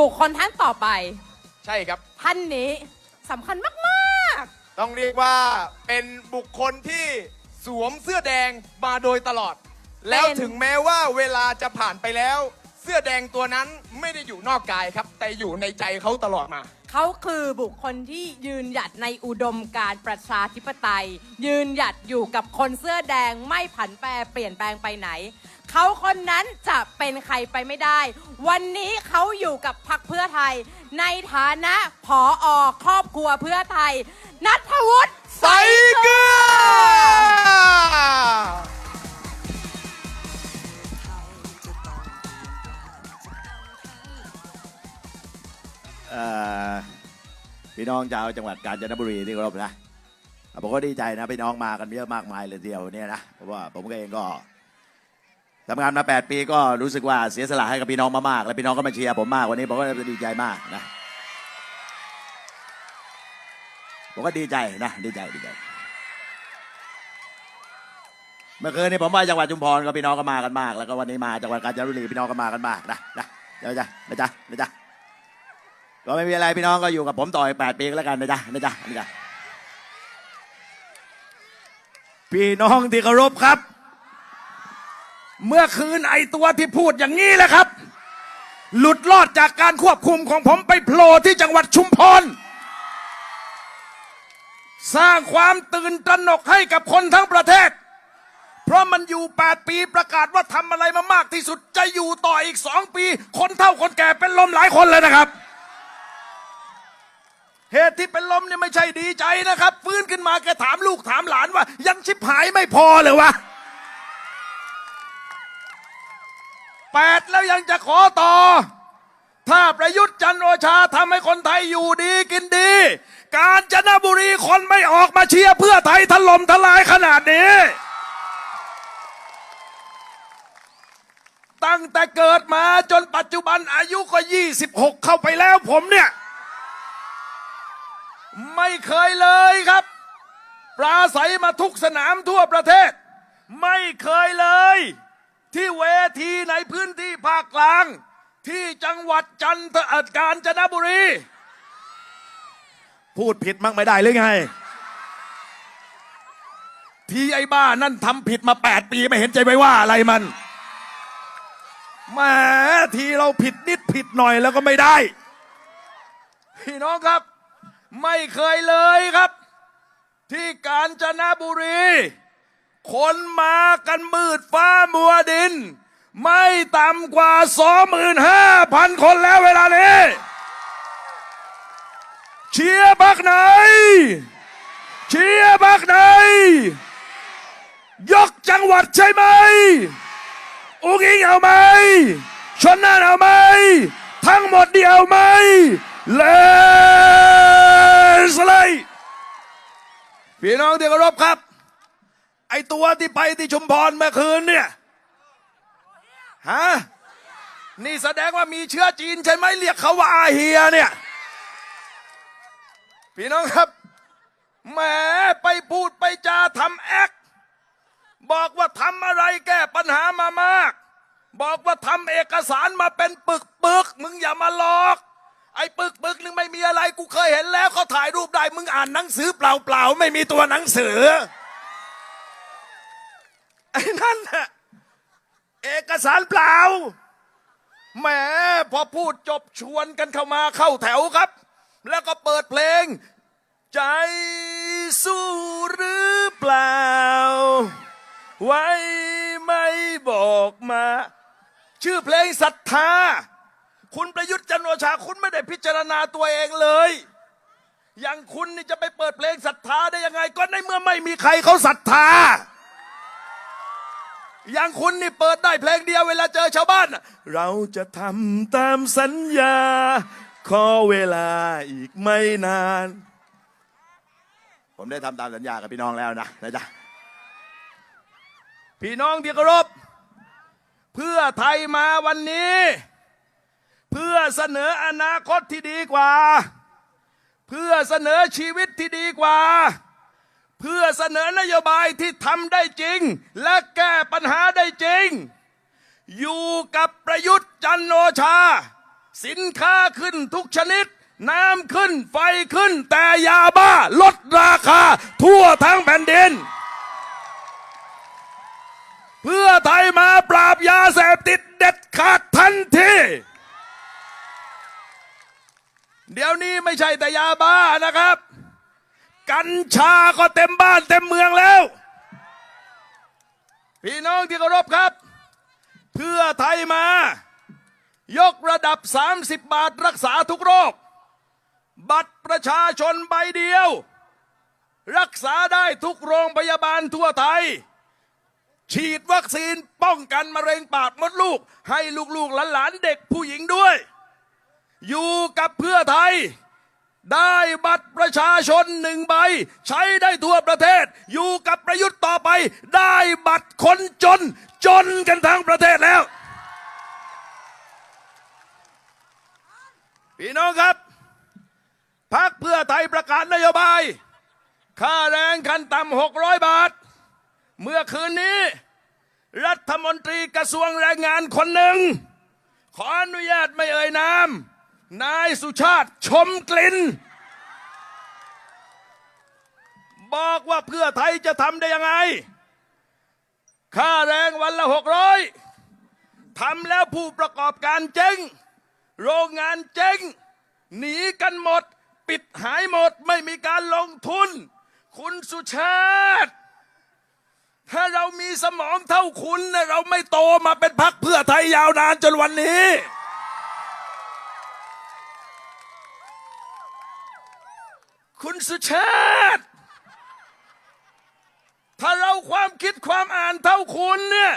บุคคลท่านต่อไป ใช่ครับ ท่านนี้สำคัญมากต้องเรียกว่าเป็นบุคคลที่สวมเสื้อแดงมาโดยตลอด แล้วถึงแม้ว่าเวลาจะผ่านไปแล้ว เสื้อแดงตัวนั้นไม่ได้อยู่นอกกายครับ แต่อยู่ในใจเขาตลอดมาๆ เขาคือบุคคลที่ยืนหยัดในอุดมการณ์ประชาธิปไตย ยืนหยัดอยู่กับคนเสื้อแดงไม่ผันแปรเปลี่ยนแปลงไปไหน เขาคนนั้นจะเป็นใครไปไม่ได้ วันนี้เขาอยู่กับพรรคเพื่อไทย ในฐานะผออครอบครัวเพื่อไทย นัทวุฒิใสเกลือ เอ่อพี่น้องชาวจังหวัดกาญจนบุรีที่เคารพนะผมก็ดีใจนะพี่น้องมากันเยอะมากมายเลยทีเดียวเนี่ยนะเพราะว่าผมก็เองก็ทำงานมา 8 ปีก็รู้สึกว่าเสียสละให้กับพี่น้องมามาก และพี่น้องก็มาเชียร์ผมมากวันนี้ผมก็ดีใจมากนะผมก็ดีใจนะดีใจดีใจเมื่อคืนนี้ผมไปจังหวัดชุมพรก็พี่น้องก็มากันมาก แล้วก็วันนี้มาจังหวัดกาญจนบุรีพี่น้องก็มากันมากนะนะเดี๋ยวจ้ะนะจ๊ะนะจ๊ะ ก็ไม่มีอะไรพี่น้องก็อยู่กับผมต่ออีกแปดปีก็แล้วกันนะจ๊ะนะจ๊ะนะจ๊ะพี่น้องที่เคารพครับ เมื่อคืนไอตัวที่พูดอย่างนี้แหละครับ หลุดรอดจากการควบคุมของผมไปโผล่ที่จังหวัดชุมพรสร้างความตื่นตระหนกให้กับคนทั้งประเทศ เพราะมันอยู่ 8 ปีประกาศว่าทำอะไรมามากที่สุด จะอยู่ต่ออีก 2 ปี คนเท่าคนแก่เป็นลมหลายคนเลยนะครับ เหตุที่เป็นลมเนี่ยไม่ใช่ดีใจนะครับ ฟื้นขึ้นมาแกถามลูกถามหลานว่า ยังชิบหายไม่พอเลยวะแปดแล้วยังจะขอต่อ ถ้าประยุทธ์จันโอชาทำให้คนไทยอยู่ดีกินดี การจนบุรีคนไม่ออกมาเชียร์เพื่อไทยถล่มทลายขนาดนี้ ตั้งแต่เกิดมาจนปัจจุบันอายุก็ 26 เข้าไปแล้วผมเนี่ย ไม่เคยเลยครับ ปราศัยมาทุกสนามทั่วประเทศ ไม่เคยเลย ที่เวทีในพื้นที่ภาคกลาง ที่จังหวัดจันทกาญจนบุรี พูดผิดมั้งไม่ได้หรือไง ที่ไอ้บ้านั่นทำผิดมาแปดปีไม่เห็นใจไปว่าอะไรมันแหมทีเราผิดนิดผิดหน่อยแล้วก็ไม่ได้ พี่น้องครับ ไม่เคยเลยครับ ที่กาญจนบุรี คนมากันมืดฟ้ามัวดิน ไม่ต่ำกว่าสองหมื่นห้าพันคนแล้วเวลานี้ เชียร์บักไหน เชียร์บักไหน ยกจังหวัดใช่ไหม อุ้งอิงเอาไหม ชนน่านเอาไหม ทั้งหมดเดียวไหมเล สเลยพี่น้องที่เคารพครับ ไอตัวที่ไปที่ชุมพรเมื่อคืนเนี่ยฮะนี่แสดงว่ามีเชื้อจีนใช่ไหมเรียกเขาว่าอาเฮียเนี่ย พี่น้องครับแหมไปพูดไปจาทำแอคบอกว่าทำอะไรแก้ปัญหามามาก บอกว่าทำเอกสารมาเป็นปึกปึกมึงอย่ามาหลอก ไอ้ปึกปึกนึงไม่มีอะไรกูเคยเห็นแล้วเขาถ่ายรูปได้มึงอ่านหนังสือเปล่าเปล่าไม่มีตัวหนังสือไอ้นั่นน่ะเอกสารเปล่าแหมพอพูดจบชวนกันเข้ามาเข้าแถวครับ แล้วก็เปิดเพลง ใจสู้หรือเปล่า ไว้ไม่บอกมา ชื่อเพลงศรัทธา คุณประยุทธ์จันโอชาคุณไม่ได้พิจารณาตัวเองเลย อย่างคุณนี่จะไปเปิดเพลงศรัทธาได้ยังไง ก็ในเมื่อไม่มีใครเขาศรัทธา อย่างคุณนี่เปิดได้เพลงเดียวเวลาเจอชาวบ้าน เราจะทำตามสัญญา ขอเวลาอีกไม่นาน ผมได้ทำตามสัญญากับพี่น้องแล้วนะนะจ๊ะพี่น้องที่เคารพเพื่อไทยมาวันนี้ เพื่อเสนออนาคตที่ดีกว่า เพื่อเสนอชีวิตที่ดีกว่า เพื่อเสนอนโยบายที่ทำได้จริง และแก้ปัญหาได้จริง อยู่กับประยุทธ์จันโอชา สินค้าขึ้นทุกชนิด น้ำขึ้นไฟขึ้นแต่ยาบ้าลดราคา ทั่วทั้งแผ่นดินเพื่อไทยมาปราบยาเสพติดเด็ดทันที เดี๋ยวนี้ไม่ใช่แต่ยาบ้านะครับ กัญชาก็เต็มบ้านเต็มเมืองแล้ว พี่น้องที่เคารพครับ เพื่อไทยมา ยกระดับ 30 บาทรักษาทุกโรค บัตรประชาชนใบเดียว รักษาได้ทุกโรงพยาบาลทั่วไทย ฉีดวัคซีนป้องกันมะเร็งปากมดลูก ให้ลูกๆหลานๆเด็กผู้หญิงด้วย อยู่กับเพื่อไทย ได้บัตรประชาชนหนึ่งใบ ใช้ได้ทั่วประเทศ อยู่กับประยุทธ์ต่อไป ได้บัตรคนจน จนกันทั้งประเทศแล้ว พี่น้องครับพักเพื่อไทยประกาศนโยบาย ค่าแรงขั้นต่ำ600บาท เมื่อคืนนี้ รัฐมนตรีกระทรวงแรงงานคนหนึ่ง ขออนุญาตไม่เอ่ยนาม นายสุชาติชมกลิ่น บอกว่าเพื่อไทยจะทำได้ยังไง ค่าแรงวันละหกร้อยทำแล้วผู้ประกอบการเจ๊ง โรงงานเจ๊ง หนีกันหมด ปิดหายหมดไม่มีการลงทุน คุณสุชาติ ถ้าเรามีสมองเท่าคุณ เราไม่โตมาเป็นพักเพื่อไทยยาวนานจนวันนี้ คุณสุชาติ ถ้าเราความคิดความอ่านเท่าคุณเนี่ย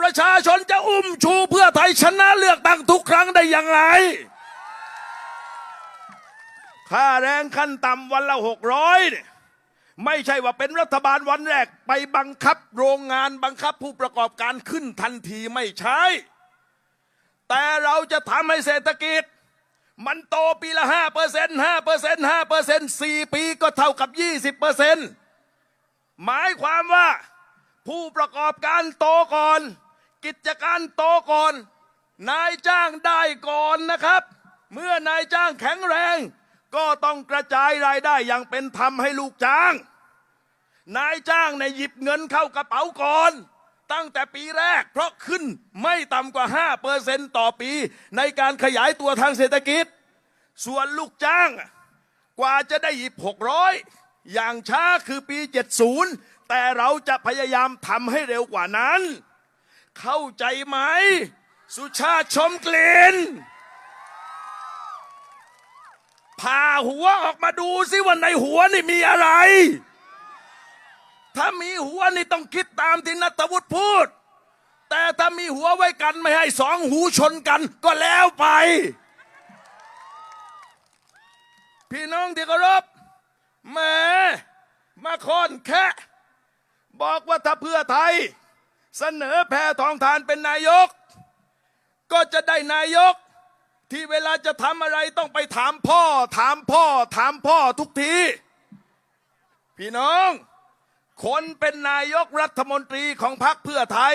ประชาชนจะอุ้มชูเพื่อไทยชนะเลือกตั้งทุกครั้งได้อยังไงค่าแรงขั้นต่ำวันละหกร้อยเนี่ยไม่ใช่ว่าเป็นรัฐบาลวันแรก ไปบังคับโรงงานบังคับผู้ประกอบการขึ้นทันทีไม่ใช่ แต่เราจะทำให้เศรษฐกิจ มันโตปีละห้าเปอร์เซ็นต์ห้าเปอร์เซ็นต์ห้าเปอร์เซ็นต์สี่ปีก็เท่ากับยี่สิบเปอร์เซ็นต์หมายความว่าผู้ประกอบการโตก่อน กิจการโตก่อน นายจ้างได้ก่อนนะครับ เมื่อนายจ้างแข็งแรง ก็ต้องกระจายรายได้อย่างเป็นธรรมให้ลูกจ้าง นายจ้างในหยิบเงินเข้ากระเป๋าก่อน ตั้งแต่ปีแรก เพราะขึ้นไม่ต่ำกว่า5เปอร์เซ็นต์ต่อปี ในการขยายตัวทางเศรษฐกิจ ส่วนลูกจ้างกว่าจะได้หยิบ600 อย่างช้าคือปี 70 แต่เราจะพยายามทำให้เร็วกว่านั้น เข้าใจไหม สุชาติชมกลิ่นผ่าหัวออกมาดูสิว่าในหัวนี่มีอะไร ถ้ามีหัวนี่ต้องคิดตามที่นัทวุฒิพูด แต่ถ้ามีหัวไว้กันไม่ให้สองหูชนกันก็แล้วไป พี่น้องที่เคารพแหมมาคอนแค่บอกว่าถ้าเพื่อไทย เสนอแพทองทานเป็นนายก ก็จะได้นายก ที่เวลาจะทำอะไรต้องไปถามพ่อ ถามพ่อ ถามพ่อทุกที พี่น้อง คนเป็นนายกรัฐมนตรีของพรรคเพื่อไทย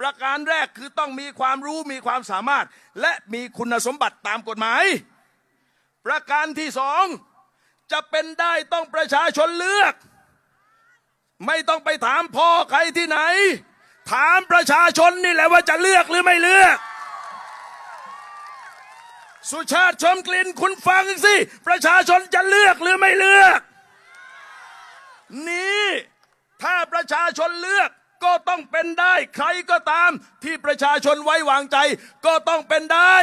ประการแรกคือต้องมีความรู้มีความสามารถ และมีคุณสมบัติตามกฎหมาย ประการที่สองจะเป็นได้ต้องประชาชนเลือก ไม่ต้องไปถามพ่อใครที่ไหน ถามประชาชนนี่แหละว่าจะเลือกหรือไม่เลือก สุชาติชมกลิ่นคุณฟังสิ ประชาชนจะเลือกหรือไม่เลือกนี่ ประชาชนเลือกก็ต้องเป็นได้ ใครก็ตามที่ประชาชนไว้วางใจ ก็ต้องเป็นได้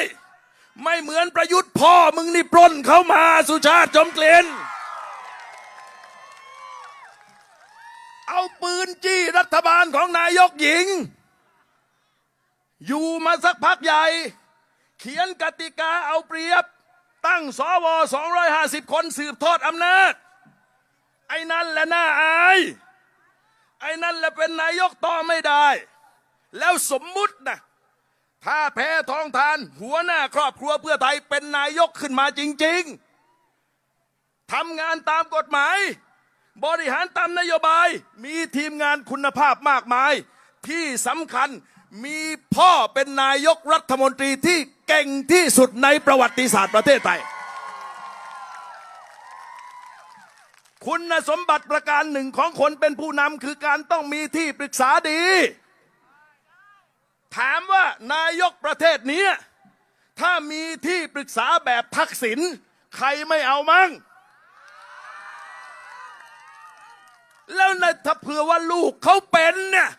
ไม่เหมือนประยุทธ์พ่อมึงนี่ปล้นเข้ามาสุชาติชมเกลิ่นเอาปืนจี้รัฐบาลของนายกหญิง อยู่มาสักพักใหญ่ เขียนกติกาเอาเปรียบ ตั้งสว 250 คนสืบทอดอำนาจ ไอ้นั่นแหละน่าอาย ไอ้นั่นแหละเป็นนายกต่อไม่ได้ แล้วสมมุตินะถ้าแพ้ทองทาน หัวหน้าครอบครัวเพื่อไทยเป็นนายกขึ้นมาจริง ๆทำงานตามกฎหมาย บริหารตามนโยบาย มีทีมงานคุณภาพมากมาย ที่สำคัญมีพ่อเป็นนายกรัฐมนตรีที่เก่งที่สุดในประวัติศาสตร์ประเทศไทย คุณสมบัติประการหนึ่งของคนเป็นผู้นำคือการต้องมีที่ปรึกษาดี ถามว่านายกประเทศนี้ ถ้ามีที่ปรึกษาแบบทักษิณใครไม่เอามั่งแล้วนะถ้าเผื่อว่าลูกเขาเป็นเนี่ย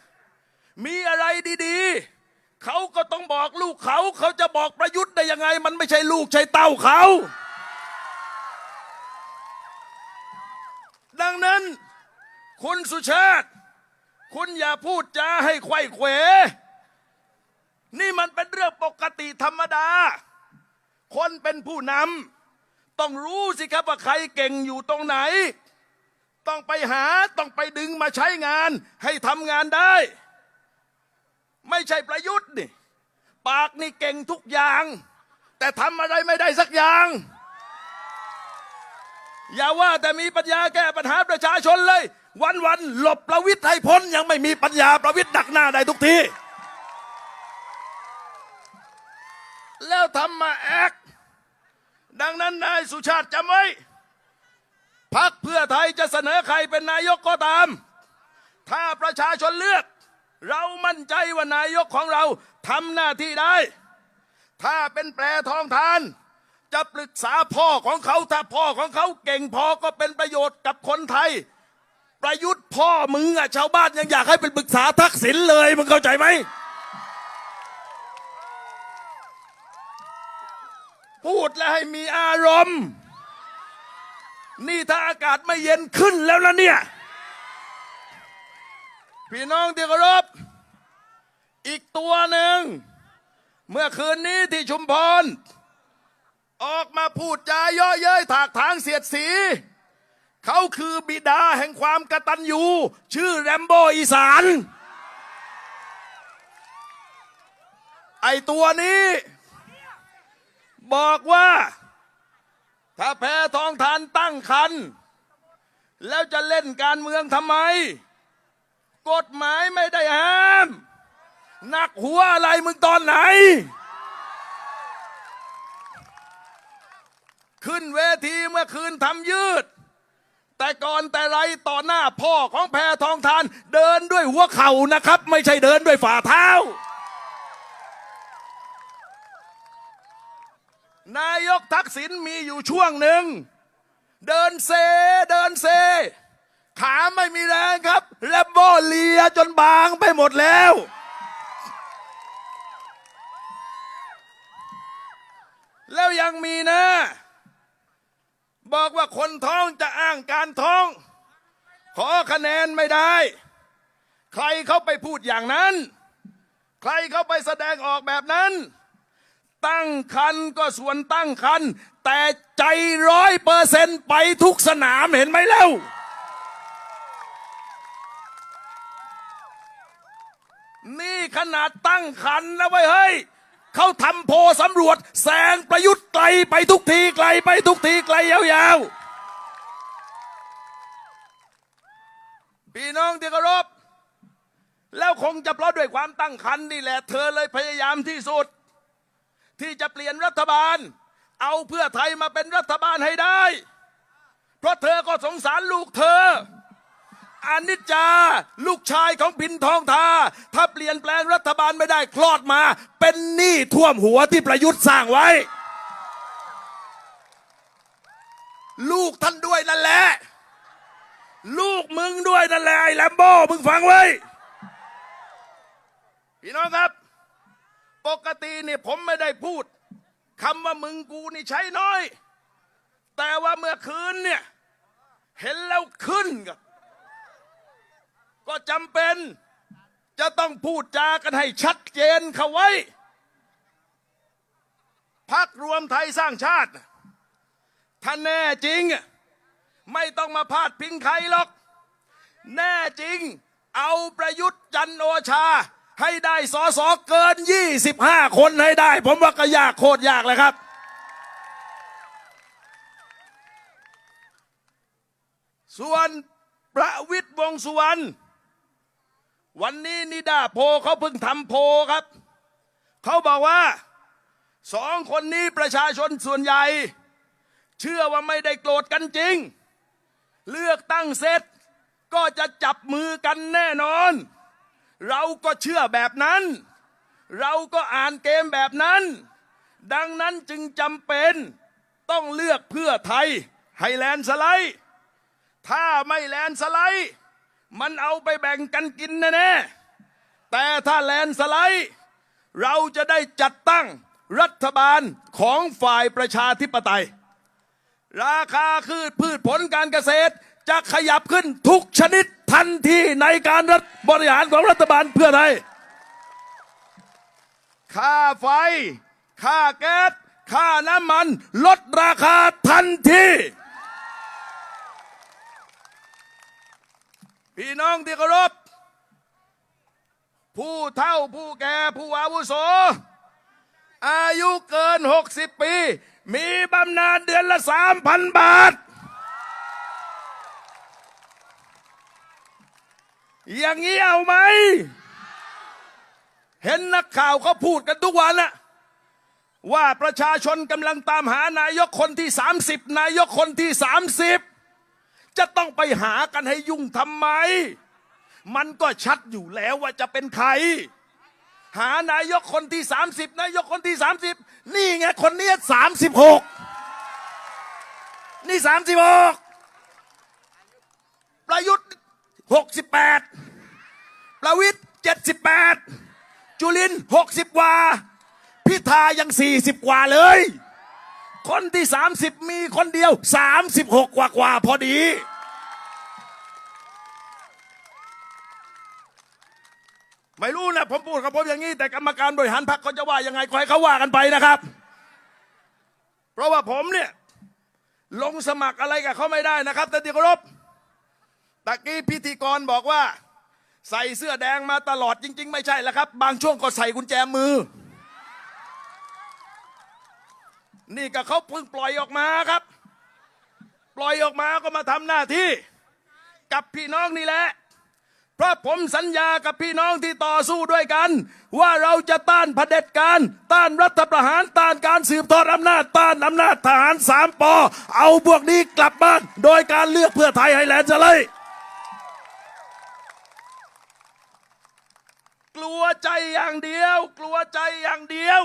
มีอะไรดีๆ เขาก็ต้องบอกลูกเขา เขาจะบอกประยุทธ์ได้ยังไง มันไม่ใช่ลูกใช่เต้าเขา ดังนั้น คุณสุชาติ คุณอย่าพูดจาให้ไขว้เขว นี่มันเป็นเรื่องปกติธรรมดา คนเป็นผู้นำต้องรู้สิครับว่าใครเก่งอยู่ตรงไหน ต้องไปหาต้องไปดึงมาใช้งานให้ทำงานได้ ไม่ใช่ประยุทธ์นี่ปากนี่เก่งทุกอย่าง แต่ทำอะไรไม่ได้สักอย่าง อย่าว่าแต่มีปัญญาแก้ปัญหาประชาชนเลย วันวันหลบประวิทย์ให้พ้นยังไม่มีปัญญาประวิทย์ดักหน้าได้ทุกทีแล้วทำมาแอกดังนั้นนายสุชาติจำไว้พักเพื่อไทยจะเสนอใครเป็นนายกก็ตาม ถ้าประชาชนเลือก เรามั่นใจว่านายกของเราทำหน้าที่ได้ ถ้าเป็นแปรทองทาน จะปรึกษาพ่อของเขาถ้าพ่อของเขาเก่งพอก็เป็นประโยชน์กับคนไทย ประยุทธ์พ่อมึงอะชาวบ้านยังอยากให้เป็นปรึกษาทักษิณเลยมึงเข้าใจไหมพูดแล้วให้มีอารมณ์ นี่ถ้าอากาศไม่เย็นขึ้นแล้วนะเนี่ย พี่น้องที่เคารพอีกตัวหนึ่ง เมื่อคืนนี้ที่ชุมพร ออกมาพูดจาเย่อเย้ยถากทางเสียดสี เขาคือบิดาแห่งความกตัญญูชื่อแรมโบอีสาน ไอตัวนี้ บอกว่า ถ้าแพ้ทองทานตั้งคัน แล้วจะเล่นการเมืองทำไม กฎหมายไม่ได้ห้ามหนักหัวอะไรมึงตอนไหน ขึ้นเวทีเมื่อคืนทำยืด แต่ก่อนแต่ไรต่อหน้าพ่อของแพทองทาน เดินด้วยหัวเข่านะครับ ไม่ใช่เดินด้วยฝ่าเท้า นายกทักษิณมีอยู่ช่วงหนึ่ง เดินเซ เดินเซ ขาไม่มีแรงครับ แลมโบเลียจนบางไปหมดแล้วแล้วยังมีนะ บอกว่าคนท้องจะอ้างการท้อง ขอคะแนนไม่ได้ ใครเขาไปพูดอย่างนั้น ใครเขาไปแสดงออกแบบนั้น ตั้งคันก็ส่วนตั้งคัน แต่ใจร้อยเปอร์เซนต์ไปทุกสนามเห็นไหมเล่านี่ขนาดตั้งคันนะเว้ยเฮ้ย เขาทำโพสำรวจแซงประยุทธ์ไกลไปทุกทีไกลไปทุกทีไกลยาวๆ พี่น้องที่เคารพแล้วคงจะเพราะด้วยความตั้งคันนี่แหละ เธอเลยพยายามที่สุด ที่จะเปลี่ยนรัฐบาล เอาเพื่อไทยมาเป็นรัฐบาลให้ได้ เพราะเธอก็สงสารลูกเธอ อนิจจา ลูกชายของพินทองทา ถ้าเปลี่ยนแปลงรัฐบาลไม่ได้คลอดมา เป็นหนี้ท่วมหัวที่ประยุทธ์สร้างไว้ ลูกท่านด้วยนั่นแหละ ลูกมึงด้วยนั่นแหละไอ้แลมโบ้มึงฟังไว้ พี่น้องครับ ปกตินี่ผมไม่ได้พูดคำว่ามึงกูนี่ใช้น้อย แต่ว่าเมื่อคืนเนี่ย เห็นแล้วขึ้นกับ ก็จำเป็น จะต้องพูดจากันให้ชัดเจนเข้าไว้ พักรวมไทยสร้างชาติถ้าแน่จริง ไม่ต้องมาพาดพิงใครหรอก แน่จริง เอาประยุทธ์จันโอชา ให้ได้สอสอเกิน 25 คนให้ได้ ผมว่าก็ยากโคตรยากเลยครับส่วนประวิตยวงสุวรรณ วันนี้นิดาโพเขาเพิ่งทำโพครับ เขาบอกว่าสองคนนี้ประชาชนส่วนใหญ่ เชื่อว่าไม่ได้โกรธกันจริง เลือกตั้งเสร็จก็จะจับมือกันแน่นอน เราก็เชื่อแบบนั้น เราก็อ่านเกมแบบนั้น ดังนั้นจึงจำเป็นต้องเลือกเพื่อไทยให้แลนสไลด์ ถ้าไม่แลนสไลด์ มันเอาไปแบ่งกันกินแน่ๆแต่ถ้าแลนสไลด์เราจะได้จัดตั้งรัฐบาลของฝ่ายประชาธิปไตย ราคาคือพืชผลการเกษตรจะขยับขึ้นทุกชนิดทันทีในการรัฐบริหารของรัฐบาลเพื่อไทย ค่าไฟ ค่าแก๊ส ค่าน้ำมัน ลดราคาทันที พี่น้องที่เคารพผู้เฒ่าผู้แก่ผู้อาวุโส อายุเกิน 60 ปี มีบำนาญเดือนละ 3,000 บาท อย่างนี้เอาไหม เห็นนักข่าวเขาพูดกันทุกวันนะว่าประชาชนกำลังตามหานายกคนที่ 30 นายกคนที่ 30 จะต้องไปหากันให้ยุ่งทำไม มันก็ชัดอยู่แล้วว่าจะเป็นใคร หานายกคนที่ 30 นายกคนที่ 30 นี่ไงคนนี้36 นี่ 36 ประยุทธ์ 68 ประวิทย์ 78 จุลิน 60 กว่า พิธายัง 40 กว่าเลย คนที่ 30 มีคนเดียว 36 กว่ากว่าพอดี ไม่รู้นะผมพูดกับผมอย่างนี้ แต่กรรมการบริหารพรรคเขาจะว่ายังไงขอให้เขาว่ากันไปนะครับ เพราะว่าผมเนี่ย ลงสมัครอะไรกับเขาไม่ได้นะครับแต่ที่เคารพตะกี้พิธีกรบอกว่า ใส่เสื้อแดงมาตลอดจริง ๆ ไม่ใช่แล้วครับ บางช่วงก็ใส่กุญแจมือ นี่ก็เขาเพิ่งปล่อยออกมาครับ ปล่อยออกมาก็มาทำหน้าที่ กับพี่น้องนี่แหละ เพราะผมสัญญากับพี่น้องที่ต่อสู้ด้วยกัน ว่าเราจะต้านเผด็จการ ต้านรัฐประหารต้านการสืบทอดอำนาจต้านอำนาจทหารสามปอ เอาพวกนี้กลับบ้าน โดยการเลือกเพื่อไทยให้แลนด์สไลด์กลัวใจอย่างเดียว กลัวใจอย่างเดียว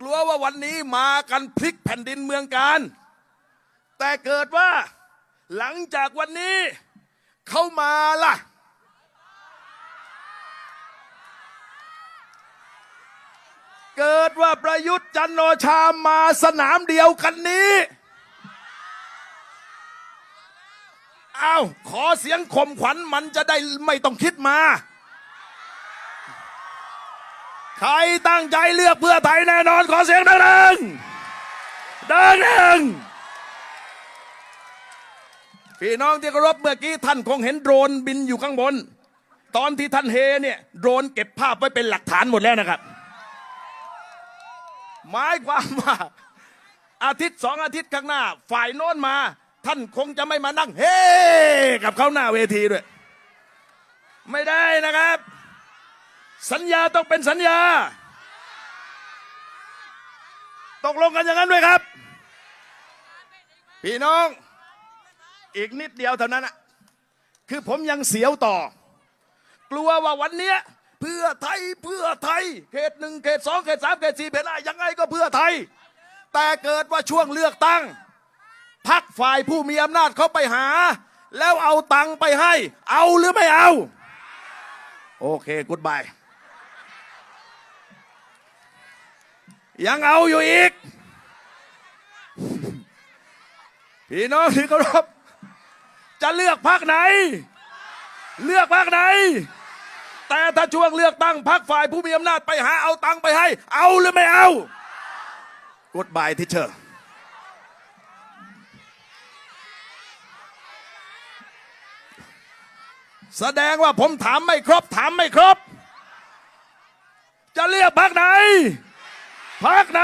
กลัวว่าวันนี้มากันพลิกแผ่นดินเมืองการ แต่เกิดว่าหลังจากวันนี้เขามาล่ะ เกิดว่าประยุทธ์จันทร์โอชามาสนามเดียวกันนี้อ้าวขอเสียงข่มขวัญมันจะได้ไม่ต้องคิดมา ใครตั้งใจเลือกเพื่อไทยแน่นอนขอเสียงดังๆดังๆพี่น้องที่เคารพเมื่อกี้ท่านคงเห็นโดรนบินอยู่ข้างบน ตอนที่ท่านเฮเนี่ยโดรนเก็บภาพไว้เป็นหลักฐานหมดแล้วนะครับหมายความว่าอาทิตย์สองอาทิตย์ข้างหน้า ฝ่ายโน้นมา ท่านคงจะไม่มานั่งเฮกับเขาหน้าเวทีด้วย ไม่ได้นะครับ สัญญาต้องเป็นสัญญา ตกลงกันอย่างนั้นด้วยครับ พี่น้อง อีกนิดเดียวเท่านั้นอะคือผมยังเสียวต่อ กลัวว่าวันเนี้ยเพื่อไทยเพื่อไทย เขตหนึ่งเขตสองเขตสามเขตสี่เขตห้ายังไงก็เพื่อไทย แต่เกิดว่าช่วงเลือกตั้งพักฝ่ายผู้มีอำนาจเขาไปหา แล้วเอาตังค์ไปให้ เอาหรือไม่เอา โอเคกุดบาย ยังเอาอยู่อีก พี่น้องที่เคารพจะเลือกพักไหน เลือกพักไหน แต่ถ้าช่วงเลือกตั้งพักฝ่ายผู้มีอำนาจไปหาเอาตังค์ไปให้ เอาหรือไม่เอากดบายทิเชอร์แสดงว่าผมถามไม่ครบ ถามไม่ครบ จะเลือกพักไหน พักไหน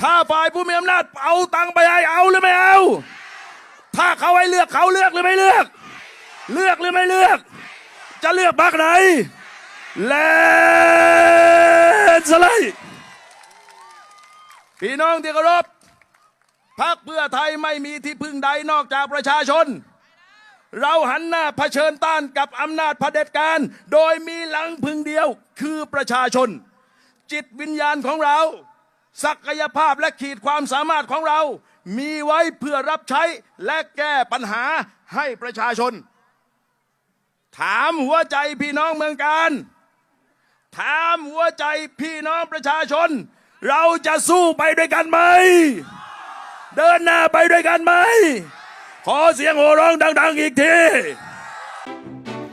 ถ้าฝ่ายผู้มีอำนาจเอาตังไปให้เอาหรือไม่เอา ถ้าเขาให้เลือกเขาเลือกหรือไม่เลือก เลือกหรือไม่เลือก จะเลือกพักไหนแลนด์สไลด์พี่น้องที่เคารพพักเพื่อไทยไม่มีที่พึ่งใดนอกจากประชาชน เราหันหน้าเผชิญต้านกับอำนาจเผด็จการ โดยมีหลังพึ่งเดียวคือประชาชน จิตวิญญาณของเรา ศักยภาพและขีดความสามารถของเรา มีไว้เพื่อรับใช้และแก้ปัญหาให้ประชาชน ถามหัวใจพี่น้องเมืองการ ถามหัวใจพี่น้องประชาชน เราจะสู้ไปด้วยกันไหม เดินหน้าไปด้วยกันไหม ขอเสียงโห่ร้องดัง ๆ อีกที